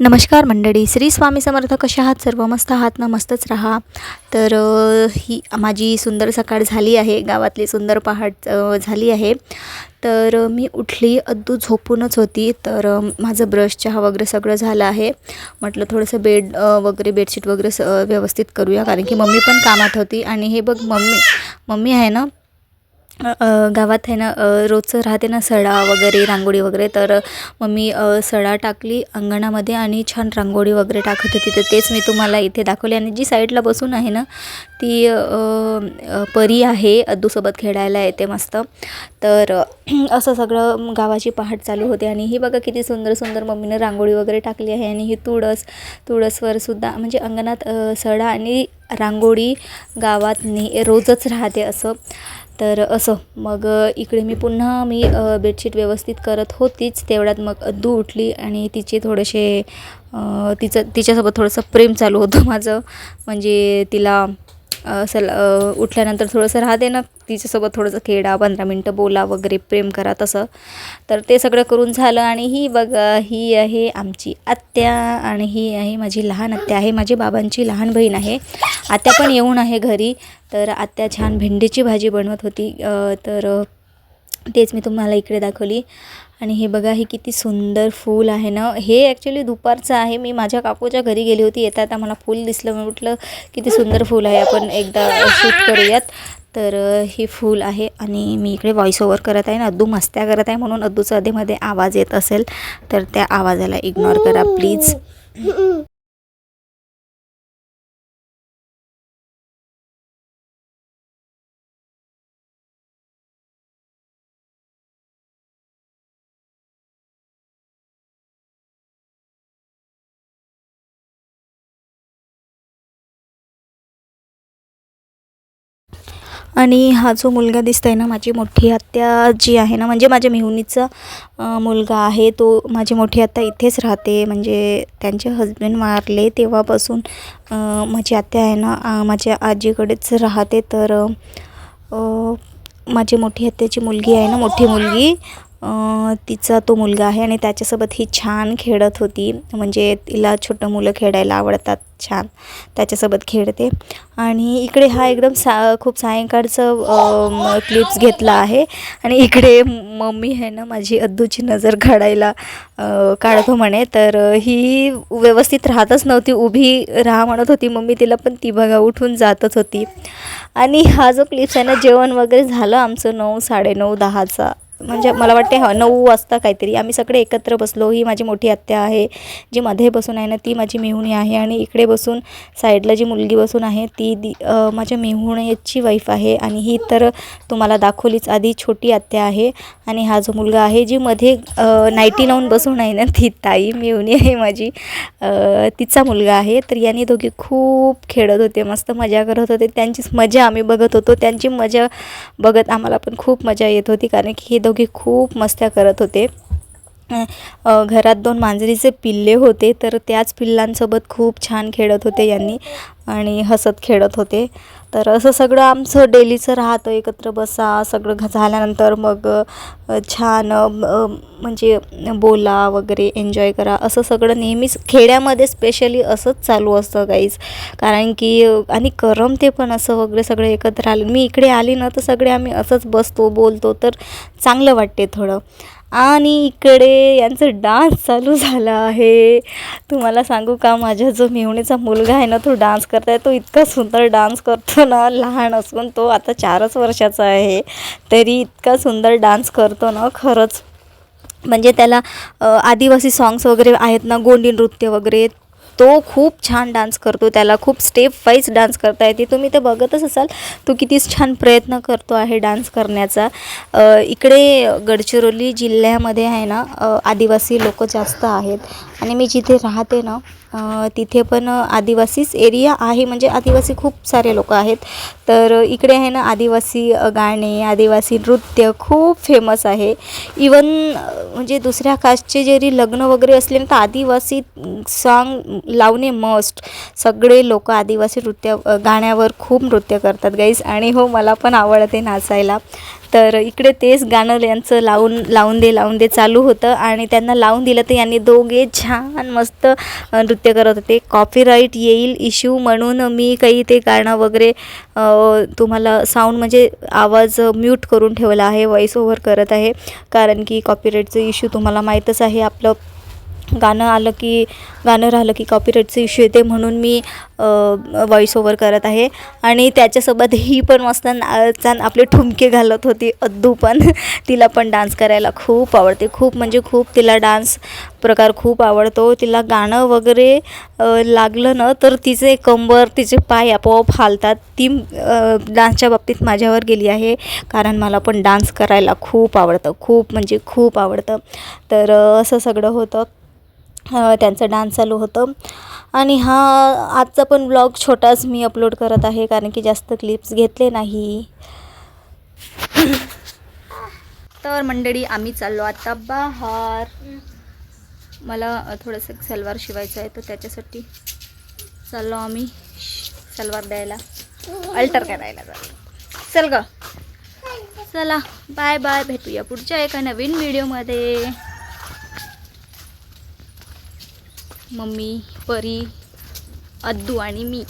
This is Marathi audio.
नमस्कार मंडळी श्री स्वामी समर्थ कशा आहात? सर्व मस्त आहात? ना मस्तच राहा. तर ही माझी सुंदर सकाळ झाली आहे. गावातली सुंदर पहाट झाली आहे. तर मी उठली अद्दू झोपूनच होती. तर माझं ब्रश चहा वगैरे सगळं झालं आहे. म्हटलं थोडंसं बेड वगैरे बेडशीट वगैरे स व्यवस्थित करूया. कारण की मम्मी पण कामात होती. आणि हे बघ मम्मी मम्मी आहे ना गावात आहे ना रोजचं राहते ना सडा वगैरे रांगोळी वगैरे तर मम्मी सडा टाकली अंगणामध्ये आणि छान रांगोळी वगैरे टाकत होती. तर तेच मी तुम्हाला इथे दाखवले. आणि जी साईडला बसून आहे ना ती परी आहे अद्दूसोबत खेळायला येते मस्त. तर असं सगळं गावाची पहाट चालू होते. आणि ही बघा किती सुंदर सुंदर मम्मीनं रांगोळी वगैरे टाकली आहे. आणि ही तुळस तुळसवर सुद्धा म्हणजे अंगणात सडा आणि रांगोळी गावात ने रोजच राहते असं. तर असं मग इकडे मी पुन्हा मी बेडशीट व्यवस्थित करत होतीच. तेवढ्यात मग अद्दू उठली आणि तिचे थोडेसे तिचं तिच्यासोबत थोडंसं प्रेम चालू होतं माझं. म्हणजे तिला असं उठल्यानंतर थोडंसं राहते ना. तिच्यासोबत थोडंसं खेळा पंधरा मिनटं बोला वगैरे प्रेम करा तसं. तर ते सगळं करून झालं आणि ही बघा ही आहे आमची आत्या आणि ही आहे माझी लहान आत्या आहे. माझी बाबांची लहान बहीण आहे. आत्या पण येऊन आहे घरी. तर आत्या छान भेंडीची भाजी बनवत होती. तर तेच मी तुम्हाला इकडे दाखवली. आणि हे बघा हे किती सुंदर फूल आहे ना. हे ॲक्च्युली दुपारचं आहे. मी माझ्या काकूच्या घरी गेली होती. येता येता मला फूल दिसलं. मी म्हटलं किती सुंदर फूल आहे. आपण एकदा शूट करूयात. तर हे फूल आहे. आणि मी इकडे व्हॉइस ओव्हर करत आहे ना. अद्दू मस्त्या करत आहे म्हणून अद्दूचा अधेमध्ये आवाज येत असेल. तर त्या आवाजाला इग्नोर करा प्लीज आणि हा जो मुलगा दिसतोय ना माझी मोठी आत्या जी आहे ना म्हणजे माझ्या मेहुनीचा मुलगा आहे तो माझी मोठी आत्या इथेच राहते. म्हणजे त्यांचे हजबंड मारले तेव्हापासून माझी आत्या आहे ना माझ्या आजीकडेच राहते. तर माझी मोठी आत्याची मुलगी आहे ना मोठी मुलगी तिचा तो मुलगा आहे आणि त्याच्यासोबत ही छान खेळत होती. म्हणजे तिला छोटं मुलं खेळायला आवडतात छान. त्याच्यासोबत खेळते. आणि इकडे हा एकदम सा खूप सायंकाळचं क्लिप्स घेतला आहे. आणि इकडे मम्मी आहे ना माझी अद्दूची नजर काढायला काढतो म्हणे. तर ही व्यवस्थित राहतच नव्हती. उभी राहा म्हणत होती मम्मी तिला पण ती बघा उठून जातच होती. आणि हा जो क्लिप्स आहे ना जेवण वगैरे झालं आमचं नऊ साडेनऊ दहाचा. म्हणजे मला वाटते हा नऊ वाजता काहीतरी. आम्ही सगळे एकत्र बसलो. ही माझी मोठी आत्या आहे. जी मध्ये बसून आहे ना ती माझी मेहुणी आहे. आणि इकडे बसून साईडला जी मुलगी बसून आहे ती दि माझ्या मेहुण्याची वाईफ आहे. आणि ही तर तुम्हाला दाखवलीच आधी छोटी आत्या आहे. आणि हा जो मुलगा आहे जी मध्ये नाईटी लावून बसून आहे ना ती ताई मेहुणी आहे माझी. तिचा मुलगा आहे. तर यांनी दोघी खूप खेळत होते. मस्त मजा करत होते. त्यांचीच मजा आम्ही बघत होतो. त्यांची मजा बघत आम्हाला पण खूप मजा येत होती. कारण की हे दोघे खूप मस्त्या करत होते. घरात दोन मांजरीचे पिल्ले होते तर त्याच पिल्लांसोबत खूप छान खेळत होते यांनी आणि हसत खेळत होते. तर असं सगळं आमचं डेलीचं राहतं एकत्र बसा सगळं घ झाल्यानंतर मग छान म्हणजे बोला वगैरे एन्जॉय करा. असं सगळं नेहमीच खेड्यामध्ये स्पेशली असंच चालू असतं काहीच कारण की आणि करमते पण असं वगैरे सगळे एकत्र आले. मी इकडे आली ना तर सगळे आम्ही असंच बसतो बोलतो तर चांगलं वाटते थोडं. आणि इकडे यांचं डान्स चालू झाला आहे. तुम्हाला सांगू का माझ्या जो मेहुणीचा मुलगा आहे ना तो डान्स करताय. तो इतका सुंदर डान्स करतो ना लहान असून तो आता चारच वर्षाचा आहे. तरी इतका सुंदर डान्स करतो ना खरंच. म्हणजे त्याला आदिवासी सॉंग्स वगैरे आहेत ना गोंडी नृत्य वगैरे तो खूप छान डान्स करतो त्याला खूप स्टेप वाईज डान्स करता येते. तुम्ही ते बघतच असाल तो किती छान प्रयत्न करतो आहे डान्स करण्याचा. इकडे गडचिरोली जिल्ह्यामध्ये आहे ना आदिवासी लोक जास्त आहेत. आणि मी जिथे राहते ना तिथे पण आदिवासीच एरिया आहे. म्हणजे आदिवासी खूप सारे लोक आहेत. तर इकडे आहे ना आदिवासी गाणे आदिवासी नृत्य खूप फेमस आहे. इवन म्हणजे दुसऱ्या कास्टचे जरी लग्न वगैरे असले ना तर आदिवासी सॉन्ग लावणे मस्ट सगळे लोक आदिवासी नृत्य गाण्यावर खूप नृत्य करतात गाईज आणि हो मला पण आवडते नाचायला. तर इकडे तेच गाणं यांचं लावून लावून दे लावून दे चालू होतं आणि त्यांना लावून दिलं तर यांनी दोघे छान मस्त नृत्य करत होते. कॉपीराईट येईल इश्यू म्हणून मी काही ते गाणं वगैरे तुम्हाला साऊंड म्हणजे आवाज म्यूट करून ठेवला आहे वॉईस ओव्हर करत आहे. कारण की कॉपीराईटचं इश्यू तुम्हाला माहीतच आहे. आपलं गाणं आलं की गाणं राहिलं की कॉपीराईटचं इश्यू येते म्हणून मी व्हॉईस ओवर करत आहे. आणि त्याच्यासोबत ही पण मस्त छान आपले ठुमके घालत होती अद्दू पण. तिला पण डान्स करायला खूप आवडते. खूप म्हणजे खूप तिला डान्स प्रकार खूप आवडतो. तिला गाणं वगैरे लागलं ना तर तिचे कंबर तिचे पाय आपोआप हालतात. ती डान्सच्या बाबतीत माझ्यावर गेली आहे. कारण मला पण डान्स करायला खूप आवडतं. खूप म्हणजे खूप आवडतं. तर असं सगळं होतं. त्यांचं डान्स चालू होतं. आणि हा आजचा पण ब्लॉग छोटाच मी अपलोड करत आहे कारण की जास्त क्लिप्स घेतले नाही. तर मंडळी आम्ही चाललो आता बाहार. मला थोडंसं सलवार शिवायचं आहे तर त्याच्यासाठी चाललो आम्ही सलवार द्यायला. अल्टर करायला चाललो चल ग. चला बाय बाय भेटूया पुढच्या एका नवीन व्हिडिओमध्ये मम्मी परी अद्दू आणि मी.